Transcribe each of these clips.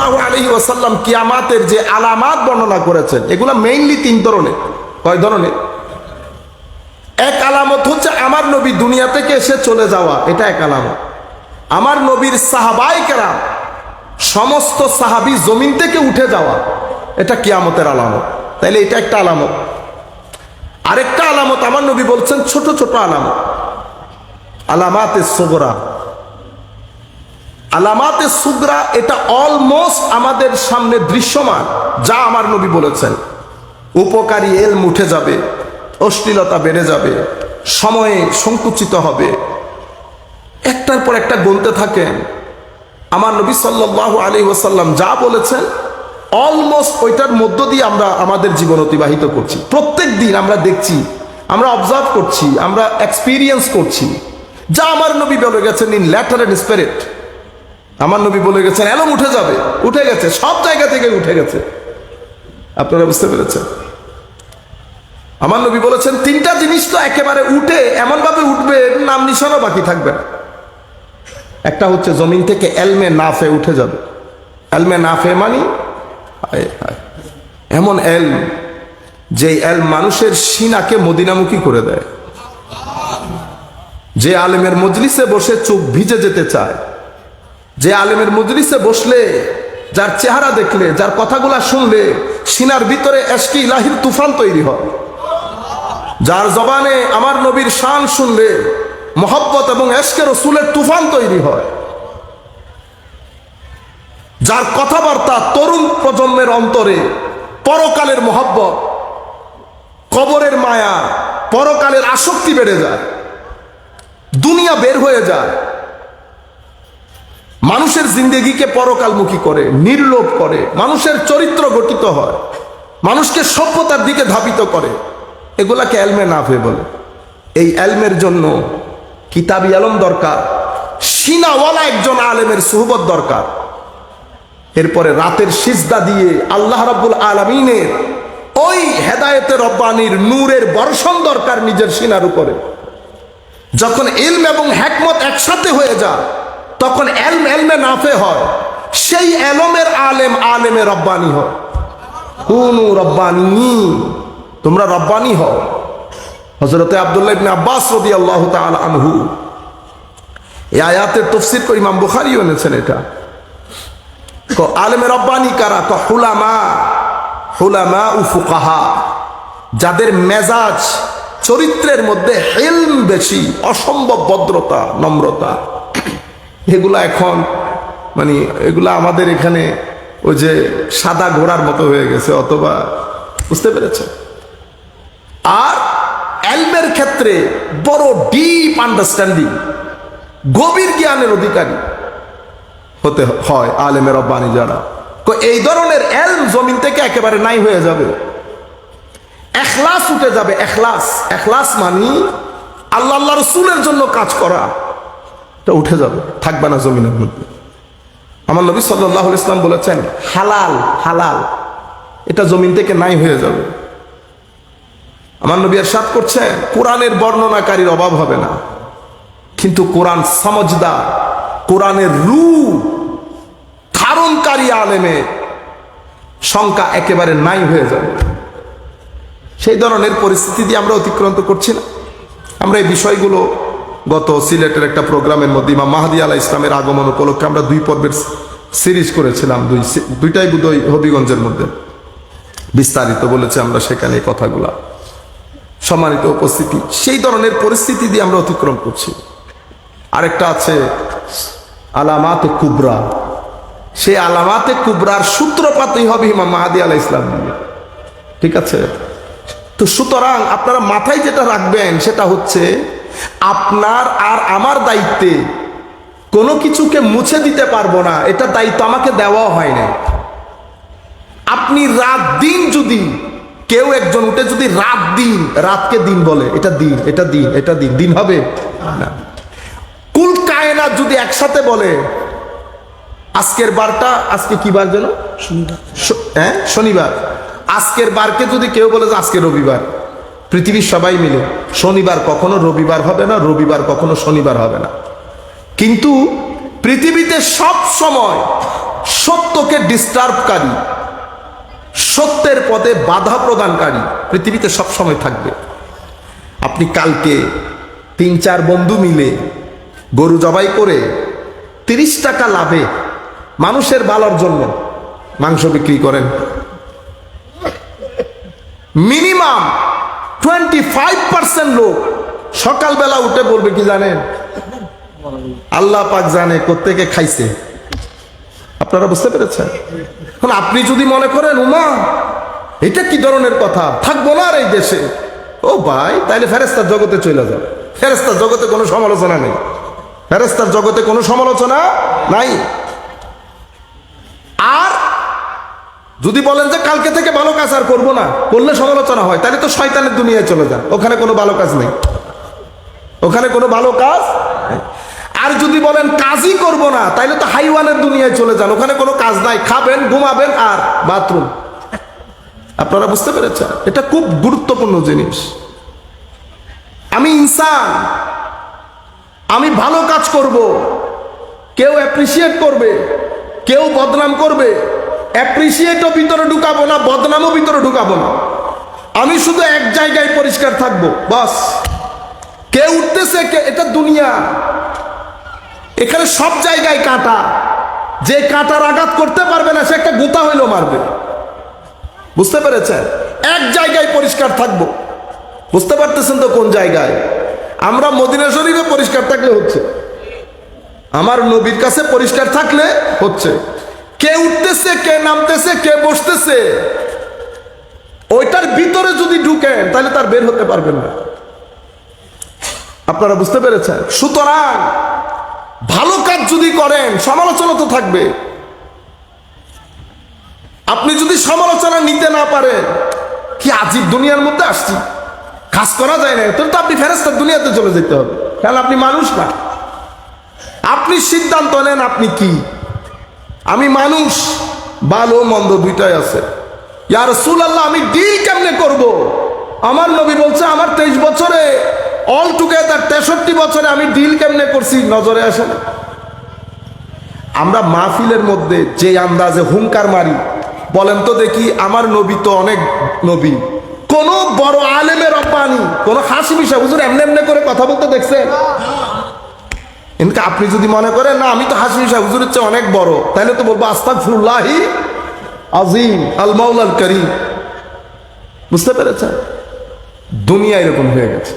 সাল্লাহ আলহি ওয়াসাল্লাম কিয়ামাতের যে আলামাত বর্ণনা করেছেন, এগুলো মেইনলি তিন ধরনের। কয় ধরনের? এক আলামত হচ্ছে আমার নবী দুনিয়া থেকে এসে চলে যাওয়া, এটা এক আলামত। আমার নবীর সাহাবাই কেরাম সমস্ত সাহাবি জমিন থেকে উঠে যাওয়া, এটা কিয়ামতের আলামত। তাইলে এটা একটা আলামত। আরেকটা আলামত আমার নবী বলছেন ছোট ছোট আলামত। আলামাতে সোগরা। আলামাতে সুগরা, এটা অলমোস্ট আমাদের সামনে দৃশ্যমান, যা আমার নবী বলেছেন। উপকারী এল উঠে যাবে, অশ্লীলতা বেড়ে যাবে, সময়ে সংকুচিত হবে। একটার পর একটা গুনতে থাকেন। আমার নবী সাল্লাহ আলী ওসাল্লাম যা বলেছেন অলমোস্ট ওইটার মধ্য দিয়ে আমরা আমাদের জীবন অতিবাহিত করছি। প্রত্যেক দিন আমরা দেখছি, আমরা অবজার্ভ করছি, আমরা এক্সপিরিয়েন্স করছি। যা আমার নবী বলে গেছেন ইন ল্যাটার অ্যান্ড স্পিরিট আমার নবী বলে গেছেন, এলম উঠে যাবে। উঠে গেছে, সব জায়গা থেকে উঠে গেছে। আপনারা বুঝতে পেরেছেন? আমার নবী বলেছেন, তিনটা জিনিস তো একেবারে উঠে এমন ভাবে উঠবে, নাম নিশানও বাকি থাকবে না। একটা হচ্ছে, জমিন থেকে এলমে নাফে উঠে যাবে। এলমে নাফে মানি। এমন এল যে এল মানুষের সিনাকে মদিনামুখী করে দেয়। যে আলেমের মজলিসে বসে চোখ ভিজে যেতে চায় যে আলেমের মজলিসে বসলে, যার চেহারা দেখলে, যার কথাগুলা শুনলে, সিনার ভিতরে এসকি ইলাহির তুফান তৈরি হয়। যার জবানে আমার নবীর শান শুনলে, মোহব্বত এবং এসকে রসুলের তুফান তৈরি হয়। যার কথাবার্তা তরুণ প্রজন্মের অন্তরে পরকালের মোহব্বত, কবরের মায়া, পরকালের আসক্তি বেড়ে যায়, দুনিয়া বের হয়ে যায়। মানুষের জিন্দেগিকে পরকালমুখী করে, নির্লোভ করে, মানুষের চরিত্র গঠিত হয়, মানুষকে সভ্যতার দিকে ধাবিত করে, এগুলাকে এলমে নাফে বলে। এই এলমের জন্য কিতাবি আলম দরকার, সিনাওয়ালা একজন আলেমের সুহবত দরকার। এরপরে রাতের সিজদা দিয়ে আল্লাহ রাব্বুল আলমিনের ওই হেদায়েতের রব্বানির নূরের বর্ষণ দরকার নিজের সিনার উপরে। যখন ইলম এবং হ্যাকমত একসাথে হয়ে যায় তখন এলম এলমে নাফে হয়। সেই এলমের আলেম আলেমে রব্বানি হয়। কুনু রব্বানি, তোমরা রব্বানি হও। হজরতে আবদুল্লাহ ইবনে আব্বাস রদি আল্লাহ তাআলা আনহু। এই আয়াতের তফসির করে ইমাম বুখারী এনেছেন এটা। ক, আলেমে রব্বানি কারা? ক, হুলামা হুলামা উ ফুকাহা। যাদের মেজাজ চরিত্রের মধ্যে হেলম বেশি, অসম্ভব ভদ্রতা, নম্রতা। এগুলা এখন মানে এগুলা আমাদের এখানে ওই যে সাদা ঘোড়ার মতো হয়ে গেছে, অথবা বুঝতে পেরেছে আর এলমের ক্ষেত্রে বড় ডিপ আন্ডারস্ট্যান্ডিং গভীর জ্ঞানের অধিকারী হতে হয় আলেমের রব্বানি যারা। এই ধরনের এলম জমিন থেকে একেবারে নাই হয়ে যাবে। এখলাস উঠে যাবে, এখলাস। এখলাস মানি আল্লাহ আল্লাহ রসুলের জন্য কাজ করা। এটা উঠে যাবে। থাকবে না জমিনের মধ্যে। আমার নবী সাল্লাহ ইসলাম বলেছেন, হালাল হালাল। এটা জমিন থেকে নাই হয়ে যাবে। আমার নবী সাত করছে কোরআনের বর্ণনাকারীর অভাব হবে না। কিন্তু কোরআন সমজদার কোরআনের রু, ধারণকারী আলেমে সংখ্যা একেবারে নাই হয়ে যাবে। সেই ধরনের পরিস্থিতি দিয়ে আমরা অতিক্রান্ত করছি না। আমরা এই বিষয়গুলো গত সিলেটের একটা প্রোগ্রামের মধ্যে ইমাম মাহাদি আলাহ ইসলামের আগমন উপলক্ষে আমরা দুই পর্বের সিরিজ করেছিলাম, দুই দুইটাই বুধই হবিগঞ্জের মধ্যে। বিস্তারিত বলেছে আমরা সেখানে এই কথাগুলা। সম্মানিত উপস্থিতি, সেই ধরনের পরিস্থিতি দিয়ে আমরা অতিক্রম করছি। আরেকটা আছে আলামাতে কুবরা। সেই আলামাতে কুবরার সূত্রপাতই হবে ইমাম মাহাদি আলাহ ইসলাম। ঠিক আছে? তো সুতরাং আপনারা মাথায় যেটা রাখবেন সেটা হচ্ছে আপনার আর আমার দায়িত্বে কোনো কিছুকে মুছে দিতে পারব না এটা দায়িত্ব আমাকে দেওয়া হয় না আপনি রাত দিন যদি কেউ একজন উঠে যদি রাত দিন রাতকে দিন বলে এটা দিন এটা দিন এটা দিন দিন হবে? না। কুল কায়নাত যদি একসাথে বলে আজকের বারটা আজকে কি বার যেন? হ্যাঁ? শনিবার। আজকের বারকে যদি কেউ বলে যে আজকে রবিবার পৃথিবীর সবাই মিলে। শনিবার কখনো রবিবার হবে না, রবিবার কখনো শনিবার হবে না। কিন্তু পৃথিবীতে সব সময় সত্যকে ডিস্টার্বকারী সত্যের পদে বাধা প্রদানকারী পৃথিবীতে সবসময় থাকবে। আপনি কালকে তিন চার বন্ধু মিলে গরু জবাই করে তিরিশ টাকা লাভে মানুষের ভালোর জন্য মাংস বিক্রি করেন। মিনিমাম টোয়েন্টি ফাইভ পার্সেন্ট লোক সকালবেলা উঠে বলবে কি জানেন? আল্লাহ পাক জানে কোত্থেকে খাইছে। আপনারা বুঝতে পেরেছেন? এখন আপনি যদি মনে করেন, উমা, এটা কি ধরনের কথা? থাকব না আর এই দেশে। ও ভাই, তাইলে ফেরেস্তার জগতে চলে যাও। ফেরেস্তার জগতে কোনো সমালোচনা নেই। ফেরেস্তার জগতে কোনো সমালোচনা নাই আর যদি বলেন যে কালকে থেকে ভালো কাজ আর করব না, করলে সমালোচনা হয়, তাহলে তো শয়তানের দুনিয়ায় চলে যান। ওখানে কোনো ভালো কাজ নেই। ওখানে কোনো ভালো কাজ আর যদি বলেন কাজই করব না তাইলে তো হাইওয়ানের দুনিয়ায় চলে যান। ওখানে কোনো কাজ নাই, খাবেন, ঘুমাবেন আর বাথরুম। আপনারা বুঝতে পেরেছেন? এটা খুব গুরুত্বপূর্ণ জিনিস। আমি ইনসান, আমি ভালো কাজ করব, কেউ অ্যাপ্রিসিয়েট করবে, কেউ বদনাম করবে অ্যাপ্রিসিয়েটও ভিতরে ঢুকাবো না, বদনামও ভিতরে ঢুকাবো না। আমি শুধু এক জায়গায় পরিষ্কার থাকব, বাস। কে উঠতেছে, কে এটা দুনিয়া। এখানে সব জায়গায় কাঁটা। যে কাঁটার আঘাত করতে পারবে না, সে একটা গোতা হইলেও মারবে। বুঝতে পেরেছেন? এক জায়গায় পরিষ্কার থাকব। বুঝতে পারতেছেন তো কোন জায়গায়? আমরা মদিনা শরীফে পরিষ্কার থাকলে হচ্ছে। আমার নবীর কাছে পরিষ্কার থাকলে হচ্ছে। কে উঠতেছে, কে নামতেছে, কে বসতেছে? ওইটার ভিতরে যদি ঢুকেন, তাহলে তার বের হতে পারবেন না। আপনারা বুঝতে পেরেছেন? সুতরাং ভালো কাজ যদি করেন, সমালোচনা তো থাকবে। আপনি যদি সমালোচনা নিতে না পারেন, কি আজীব দুনিয়ার মধ্যে আসছি? কাজ করা যায় না তো আপনি ফেরেস্তার দুনিয়াতে চলে যেতে হবে। কারণ আপনি মানুষ না। আপনি সিদ্ধান্ত নেন আপনি কি? আমি মানুষ ভালো মন্দ দুইটাই আছে। ইয়ার আল্লাহ আমি ডিল কেমনে করব? আমার নবী বলছে, আমার তেইশ বছরে অল টুগেদার তেষট্টি বছরে আমি ডিল কেমনে করছি? নজরে আসে না। আমরা মাহফিলের মধ্যে যে আন্দাজে হুঙ্কার মারি, বলেন তো দেখি, আমার নবী তো অনেক নবী। কোন বড় আলেমের রব্বানি, কোন হাসি মিশা হুজুর এমনি এমনি করে কথা বলতে দেখছেন? কিন্তু আপনি যদি মনে করেন, না, আমি তো হাসি মিশা হুজুরের চেয়ে অনেক বড়, তাহলে তো বলব আস্তাক ফুল্লাহি আজিম আল মাউলাল করিম। বুঝতে পেরেছেন? দুনিয়া এরকম হয়ে গেছে।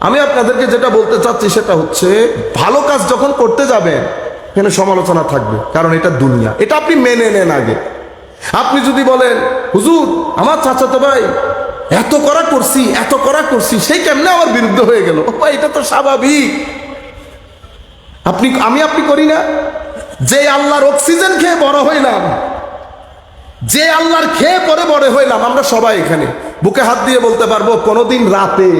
আমি আপনাদেরকে যেটা বলতে চাচ্ছি, সেটা হচ্ছে, ভালো কাজ যখন করতে যাবেন এখানে সমালোচনা থাকবে? কারণ এটা দুনিয়া। এটা আপনি মেনে নেন আগে। আপনি যদি বলেন, হুজুর, আমার চাচাতো ভাই এত করা করছি, এত করা করছি সেই কেমনে আমার বিরুদ্ধে হয়ে গেল? এটা তো স্বাভাবিক। আপনি, আমি আপনি করি না। যে আল্লাহর অক্সিজেন খেয়ে বড় হইলাম, যে আল্লাহর খেয়ে পরে বড় হইলাম, আমরা সবাই এখানে। বুকে হাত দিয়ে বলতে পারব, কোনোদিন রাতে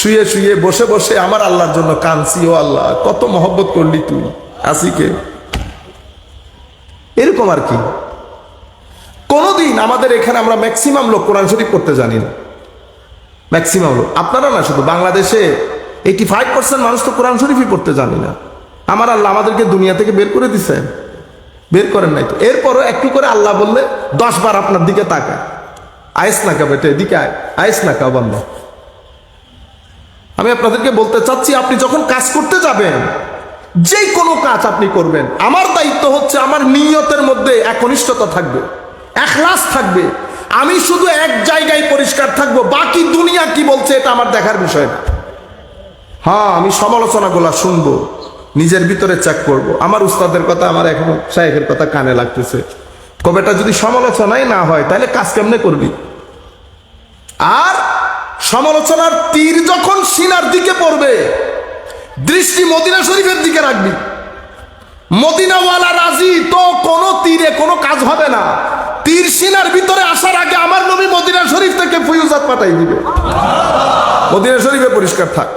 শুয়ে শুয়ে বসে বসে আমার আল্লাহর জন্য কানছি ও আল্লাহ, কত মহব্বত করলি তুই আসি কে এরকম আর কি। কোনোদিন আমাদের এখানে আমরা ম্যাক্সিমাম লোক কোরআন শরীফ করতে জানি না। ম্যাক্সিমাম লোক। আপনারা না, শুধু বাংলাদেশে এইটি ফাইভ পার্সেন্ট মানুষ তো কোরআন শরীফই পড়তে জানি না। আমার আল্লাহ আমাদেরকে দুনিয়া থেকে বের করে দিছেন বের করেন নাই তো। এরপরও একটু করে আল্লাহ বললে, দশ বার আপনার দিকে তাকায়। আয়েস না কা বেটে, এদিকে আয়। আয়েস না কা বন্ধ আমি আপনাদেরকে বলতে চাচ্ছি, আপনি যখন কাজ করতে যাবেন যে কোনো কাজ আপনি করবেন, আমার দায়িত্ব হচ্ছে আমার নিয়তের মধ্যে একনিষ্ঠতা থাকবে একলাস থাকবে। আমি শুধু এক জায়গায় পরিষ্কার থাকব, বাকি দুনিয়া কি বলছে এটা আমার দেখার বিষয় হ্যাঁ আমি সমালোচনাগুলো শুনব। নিজের ভিতরে চেক করব। আমার উস্তাদের কথা, আমার এখন সাহেবের কথা কানে লাগতেছে। কবেটা যদি সমালোচনাই না হয়, তাহলে কাজ কেমনে করবি? আর সমালোচনার তীর যখন সিনার দিকে পড়বে, দৃষ্টি মদিনা শরীফের দিকে রাখবি। মদিনাওয়ালা রাজি তো কোনো তীরে কোনো কাজ হবে না। তীর সিনার ভিতরে আসার আগে আমার নবী মদিনা শরীফ থেকে ফুয়ুজাত পাঠাই দিবে। মদিনা শরীফে পরিষ্কার থাক।